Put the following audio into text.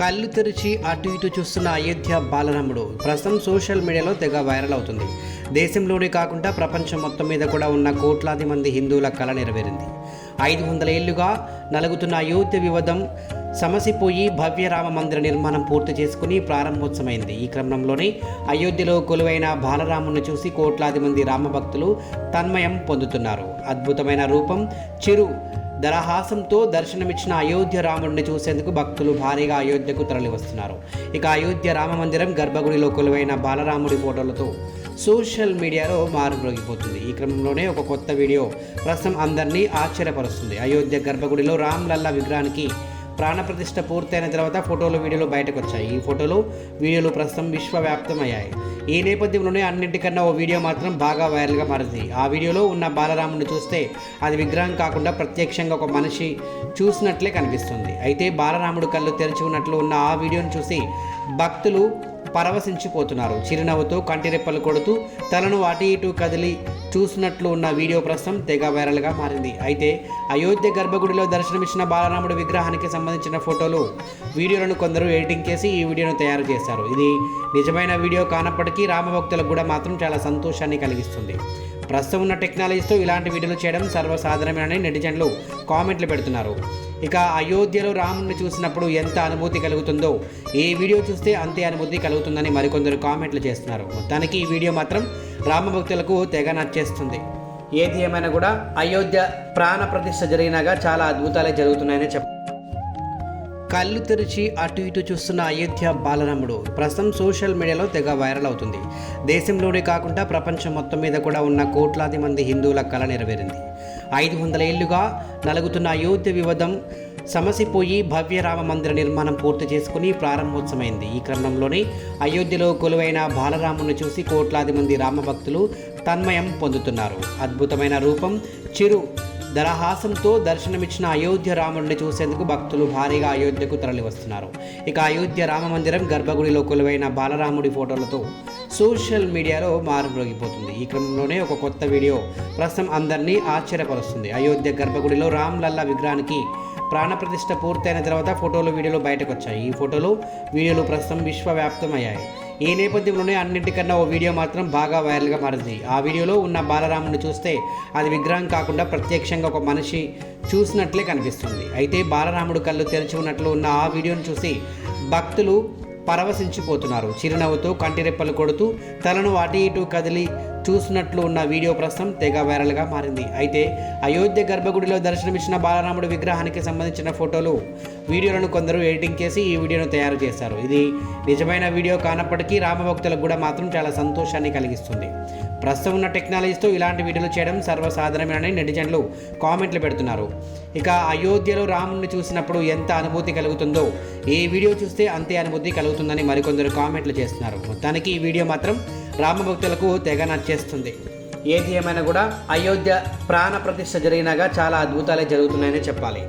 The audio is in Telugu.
కళ్ళు తెరిచి అటు ఇటు చూస్తున్న అయోధ్య బాలరాముడు. ప్రస్తుతం సోషల్ మీడియాలో తెగ వైరల్ అవుతుంది. దేశంలోనే కాకుండా ప్రపంచం మొత్తం మీద కూడా ఉన్న కోట్లాది మంది హిందువుల కళ నెరవేరింది. ఐదు వందల ఏళ్ళుగా నలుగుతున్న అయోధ్య వివాదం సమసిపోయి భవ్య రామ మందిర నిర్మాణం పూర్తి చేసుకుని ప్రారంభోత్సవమైంది. ఈ క్రమంలోనే అయోధ్యలో కొలువైన బాలరాముని చూసి కోట్లాది మంది రామభక్తులు తన్మయం పొందుతున్నారు. అద్భుతమైన రూపం చిరు దరహాసంతో దర్శనమిచ్చిన అయోధ్య రాముడిని చూసేందుకు భక్తులు భారీగా అయోధ్యకు తరలివస్తున్నారు. ఇక అయోధ్య రామ మందిరం గర్భగుడిలో కొలువైన బాలరాముడి ఫోటోలతో సోషల్ మీడియాలో మారుమ్రోగిపోతుంది. ఈ క్రమంలోనే ఒక కొత్త వీడియో ప్రస్తుతం అందరినీ ఆశ్చర్యపరుస్తుంది. అయోధ్య గర్భగుడిలో రామ్లల్లా విగ్రహానికి ప్రాణప్రతిష్ఠ పూర్తయిన తర్వాత ఫోటోలు వీడియోలు బయటకు వచ్చాయి ఈ ఫోటోలు వీడియోలు ప్రస్తుతం విశ్వవ్యాప్తమయ్యాయి. ఈ నేపథ్యంలోనే అన్నింటికన్నా ఓ వీడియో మాత్రం బాగా వైరల్గా మారింది. ఆ వీడియోలో ఉన్న బాలరాముడిని చూస్తే అది విగ్రహం కాకుండా ప్రత్యక్షంగా ఒక మనిషి చూసినట్లే కనిపిస్తుంది. అయితే బాలరాముడు కళ్ళు తెరిచి ఉన్నట్లు ఉన్న ఆ వీడియోను చూసి భక్తులు పరవశించిపోతున్నారు. చిరునవ్వుతో కంటిరెప్పలు కొడుతూ తలను అటు ఇటు కదిలి చూసినట్లు ఉన్న వీడియో ప్రస్తుతం తెగ వైరల్గా మారింది. అయితే అయోధ్య గర్భగుడిలో దర్శనమిచ్చిన బాలరాముడి విగ్రహానికి సంబంధించిన ఫోటోలు వీడియోలను కొందరు ఎడిటింగ్ చేసి ఈ వీడియోను తయారు చేశారు. ఇది నిజమైన వీడియో కానప్పటికీ రామభక్తులకు కూడా మాత్రం చాలా సంతోషాన్ని కలిగిస్తుంది. ప్రస్తుతం ఉన్న టెక్నాలజీతో ఇలాంటి వీడియోలు చేయడం సర్వసాధారణమేనని నెటిజన్లు కామెంట్లు పెడుతున్నారు. ఇక అయోధ్యలో రాముడిని చూసినప్పుడు ఎంత అనుభూతి కలుగుతుందో ఈ వీడియో చూస్తే అంతే అనుభూతి కలుగుతుందని మరికొందరు కామెంట్లు చేస్తున్నారు. మొత్తానికి ఈ వీడియో మాత్రం రామభక్తులకు తెగ నచ్చేస్తుంది. ఏది ఏమైనా కూడా అయోధ్య ప్రాణ ప్రతిష్ఠ జరిగినాగా చాలా అద్భుతాలే జరుగుతున్నాయని చెప్ప కళ్ళు తెరిచి అటు ఇటు చూస్తున్న అయోధ్య బాలరాముడు ప్రస్తుతం సోషల్ మీడియాలో తెగ వైరల్ అవుతుంది. దేశంలోనే కాకుండా ప్రపంచం మొత్తం మీద కూడా ఉన్న కోట్లాది మంది హిందువుల కళ నెరవేరింది. ఐదు వందల ఏళ్ళుగా నలుగుతున్న అయోధ్య వివాదం సమసిపోయి భవ్యరామ మందిర నిర్మాణం పూర్తి చేసుకుని ప్రారంభోత్సవమైంది. ఈ క్రమంలోనే అయోధ్యలో కొలువైన బాలరాముని చూసి కోట్లాది మంది రామభక్తులు తన్మయం పొందుతున్నారు. అద్భుతమైన రూపం చిరు దరహాసంతో దర్శనమిచ్చిన అయోధ్య రాముడిని చూసేందుకు భక్తులు భారీగా అయోధ్యకు తరలివస్తున్నారు. ఇక అయోధ్య రామ మందిరం గర్భగుడిలో కొలువైన బాలరాముడి ఫోటోలతో సోషల్ మీడియాలో మారుమ్రోగిపోతుంది. ఈ క్రమంలోనే ఒక కొత్త వీడియో ప్రస్తుతం అందరినీ ఆశ్చర్యపరుస్తుంది. అయోధ్య గర్భగుడిలో రామ్లల్లా విగ్రహానికి ప్రాణప్రతిష్ఠ పూర్తయిన తర్వాత ఫోటోలు వీడియోలు బయటకు వచ్చాయి ఈ ఫోటోలు వీడియోలు ప్రస్తుతం విశ్వవ్యాప్తమయ్యాయి. ఈ నేపథ్యంలోనే అన్నింటికన్నా ఓ వీడియో మాత్రం బాగా వైరల్గా మారింది. ఆ వీడియోలో ఉన్న బాలరాముని చూస్తే అది విగ్రహం కాకుండా ప్రత్యక్షంగా ఒక మనిషి చూసినట్లే కనిపిస్తుంది. అయితే బాలరాముడు కళ్ళు తెరిచి ఉన్నట్లు ఉన్న ఆ వీడియోను చూసి భక్తులు పరవశించిపోతున్నారు. చిరునవ్వుతో కంటిరెప్పలు కొడుతూ తలను అటు ఇటు కదిలి చూసినట్లు ఉన్న వీడియో ప్రస్తుతం తెగ వైరల్గా మారింది. అయితే అయోధ్య గర్భగుడిలో దర్శనమిచ్చిన బాలరాముడి విగ్రహానికి సంబంధించిన ఫోటోలు వీడియోలను కొందరు ఎడిటింగ్ చేసి ఈ వీడియోను తయారు చేశారు. ఇది నిజమైన వీడియో కానప్పటికీ రామభక్తులకు కూడా మాత్రం చాలా సంతోషాన్ని కలిగిస్తుంది. ప్రస్తుతం ఉన్న టెక్నాలజీతో ఇలాంటి వీడియోలు చేయడం సర్వసాధారణమేనని నెటిజన్లు కామెంట్లు పెడుతున్నారు. ఇక అయోధ్యలో రాముడిని చూసినప్పుడు ఎంత అనుభూతి కలుగుతుందో ఈ వీడియో చూస్తే అంతే అనుభూతి కలుగుతుందని మరికొందరు కామెంట్లు చేస్తున్నారు. మొత్తానికి ఈ వీడియో మాత్రం రామభక్తులకు తెగ నచ్చేస్తుంది. ఏది ఏమైనా కూడా అయోధ్య ప్రాణ ప్రతిష్ఠ జరిగినాగా చాలా అద్భుతాలే జరుగుతున్నాయని చెప్పాలి.